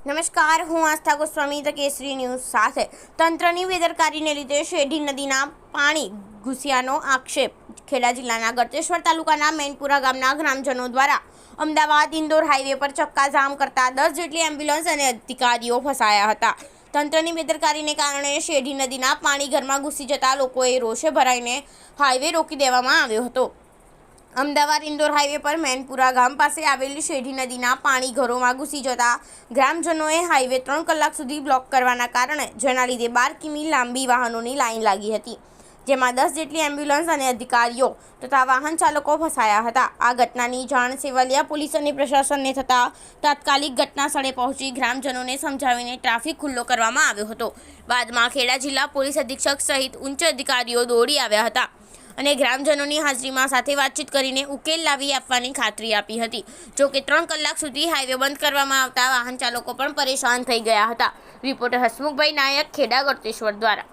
નમસ્કાર, હું Astha Goswami the Kesari news સાથે. તંત્રની બેદરકારીને લીધે શેઢી નદીના પાણી ઘૂસ્યાનો આક્ષેપ. ખેડા જિલ્લાના ગળતેશ્વર તાલુકાના મેનપુરા ગામના ગ્રામજનો દ્વારા અમદાવાદ ઇન્દોર હાઈવે પર ચક્કાજામ કરતા દસ જેટલી એમ્બ્યુલન્સ અને અધિકારીઓ ફસાયા હતા. તંત્રની બેદરકારીને કારણે શેઢી નદીના પાણી ઘરમાં ઘૂસી જતા લોકોએ રોષે ભરાઈને હાઈવે રોકી દેવામાં આવ્યો હતો. અમદાવાદ ઇન્દોર હાઈવે પર મેનપુરા ગામ પાસે આવેલી શેઢી નદીના પાણી ઘરોમાં ઘૂસી જતા ગ્રામજનોએ હાઈવે ત્રણ કલાક સુધી બ્લોક કરવાના કારણે જેના લીધે બાર કિમી લાંબી વાહનોની લાઇન લાગી હતી, જેમાં દસ જેટલી એમ્બ્યુલન્સ અને અધિકારીઓ તથા વાહન ચાલકો ફસાયા હતા. આ ઘટનાની જાણ સેવલિયા પોલીસ અને પ્રશાસનને થતાં તાત્કાલિક ઘટના સ્થળે પહોંચી ગ્રામજનોને સમજાવીને ટ્રાફિક ખુલ્લો કરવામાં આવ્યો હતો. બાદમાં ખેડા જિલ્લા પોલીસ અધિક્ષક સહિત ઉચ્ચ અધિકારીઓ દોડી આવ્યા હતા. અને ગ્રામજનોની હાજરીમાં સાથે વાતચીત કરીને ઉકેલ લાવી આપવાની ખાતરી આપી હતી. જો કે ત્રણ કલાક સુધી હાઈવે બંધ કરવામાં આવતા વાહન ચાલકો પણ પરેશાન થઈ ગયા હતા. રિપોર્ટર હસમુખભાઈ નાયક, ખેડા, ગળતેશ્વર દ્વારા.